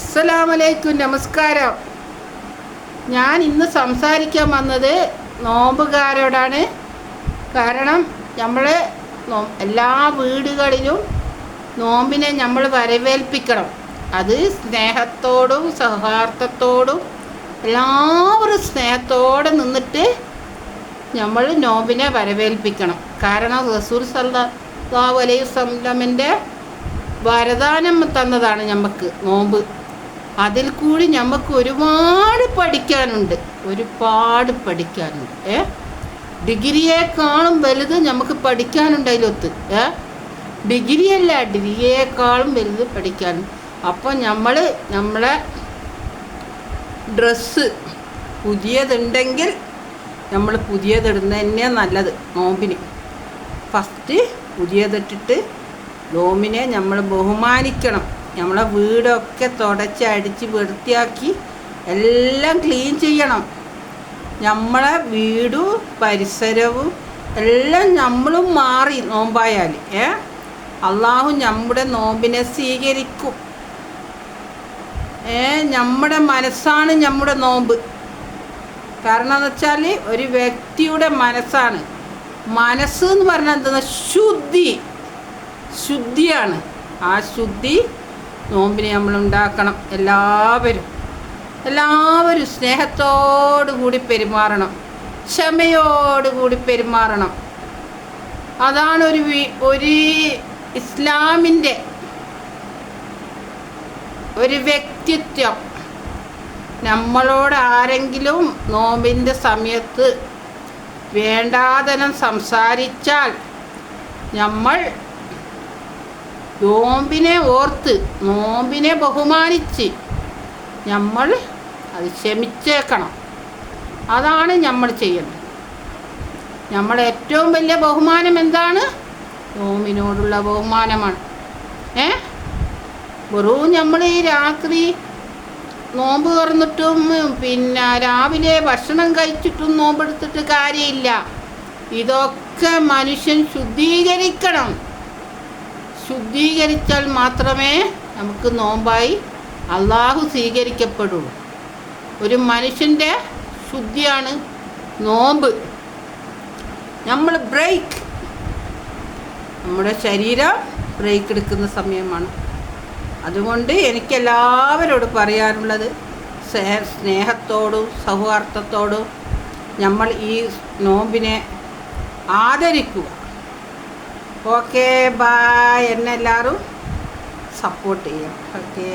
അസ്സലാമലൈക്കും നമസ്കാരം. ഞാൻ ഇന്ന് സംസാരിക്കാൻ വന്നത് നോമ്പുകാരോടാണ്. കാരണം നമ്മൾ എല്ലാ വീടുകളിലും നോമ്പിനെ നമ്മൾ വരവേൽപ്പിക്കണം. അത് സ്നേഹത്തോടും സൗഹാർദ്ദത്തോടും എല്ലാവരും സ്നേഹത്തോടെ നിന്നിട്ട് നമ്മൾ നോമ്പിനെ വരവേൽപ്പിക്കണം. കാരണം റസൂൽ സല്ലാ അലൈഹി വസല്ലമിന്റെ വരദാനം തന്നതാണ് നമുക്ക് നോമ്പ്. അതിൽ കൂടി നമുക്ക് ഒരുപാട് പഠിക്കാനുണ്ട്. ഒരുപാട് പഠിക്കാനുണ്ട്. ഏ? ഡിഗ്രിയേക്കാളും വലുത് നമുക്ക് പഠിക്കാനുണ്ട് അതിലൊത്ത് ഏ? ഡിഗ്രിയല്ല ഡിഗ്രിയേക്കാളും വലുത് പഠിക്കാനുണ്ട് അപ്പോൾ നമ്മൾ നമ്മളെ ഡ്രസ്സ് പുതിയതുണ്ടെങ്കിൽ നമ്മൾ പുതിയതിടുന്നത് തന്നെ നല്ലത് നോമ്പിന്. ഫസ്റ്റ് പുതിയതിട്ടിട്ട് നോമ്പിനെ നമ്മൾ ബഹുമാനിക്കണം. നമ്മളെ വീടൊക്കെ തുടച്ച് അടിച്ച് വൃത്തിയാക്കി എല്ലാം ക്ലീൻ ചെയ്യണം. നമ്മളെ വീടും പരിസരവും എല്ലാം നമ്മളും മാറി നോമ്പായാൽ ഏ? അള്ളാഹു നമ്മുടെ നോമ്പിനെ സ്വീകരിക്കും. ഏ നമ്മുടെ മനസ്സാണ് നമ്മുടെ നോമ്പ്. കാരണം എന്ന് വെച്ചാൽ ഒരു വ്യക്തിയുടെ മനസ്സാണ്. മനസ്സ് എന്ന് പറഞ്ഞാൽ എന്താണ്? ശുദ്ധി. ശുദ്ധിയാണ്. ആ ശുദ്ധി നോമ്പിനെ നമ്മൾ ഉണ്ടാക്കണം എല്ലാവരും എല്ലാവരും സ്നേഹത്തോടു കൂടി പെരുമാറണം. ക്ഷമയോടുകൂടി പെരുമാറണം. അതാണ് ഒരു ഒരു ഇസ്ലാമിന്റെ ഒരു വ്യക്തിത്വം. നമ്മളോട് ആരെങ്കിലും നോമ്പിന്റെ സമയത്ത് വേണ്ടാതനം സംസാരിച്ചാൽ നമ്മൾ നോമ്പിനെ ഓർത്ത് നോമ്പിനെ ബഹുമാനിച്ച് നമ്മൾ അത് ക്ഷമിച്ചേക്കണം. അതാണ് നമ്മൾ ചെയ്യേണ്ടത്. നമ്മുടെ ഏറ്റവും വലിയ ബഹുമാനം എന്താണ്? നോമ്പിനോടുള്ള ബഹുമാനമാണ്. ഏ? വെറും നമ്മൾ ഈ രാത്രി നോമ്പ് തുറന്നിട്ടും പിന്നെ രാവിലെ ഭക്ഷണം കഴിച്ചിട്ടും നോമ്പെടുത്തിട്ട് കാര്യമില്ല. ഇതൊക്കെ മനുഷ്യൻ ശുദ്ധീകരിക്കണം. ശുദ്ധീകരിച്ചാൽ മാത്രമേ നമുക്ക് നോമ്പായി അള്ളാഹു സ്വീകരിക്കപ്പെടുള്ളൂ. ഒരു മനുഷ്യന്റെ ശുദ്ധിയാണ് നോമ്പ്. നമ്മൾ ബ്രേക്ക്. നമ്മുടെ ശരീരം ബ്രേക്ക് എടുക്കുന്ന സമയമാണ്. അതുകൊണ്ട് എനിക്ക് എല്ലാവരോടും പറയാനുള്ളത് സ്നേഹ സ്നേഹത്തോടും സൗഹാർദ്ദത്തോടും നമ്മൾ ഈ നോമ്പിനെ ആദരിക്കുക. ഓക്കെ ബായ് എന്നെ എല്ലാവരും സപ്പോർട്ട് ചെയ്യും. ഓക്കേ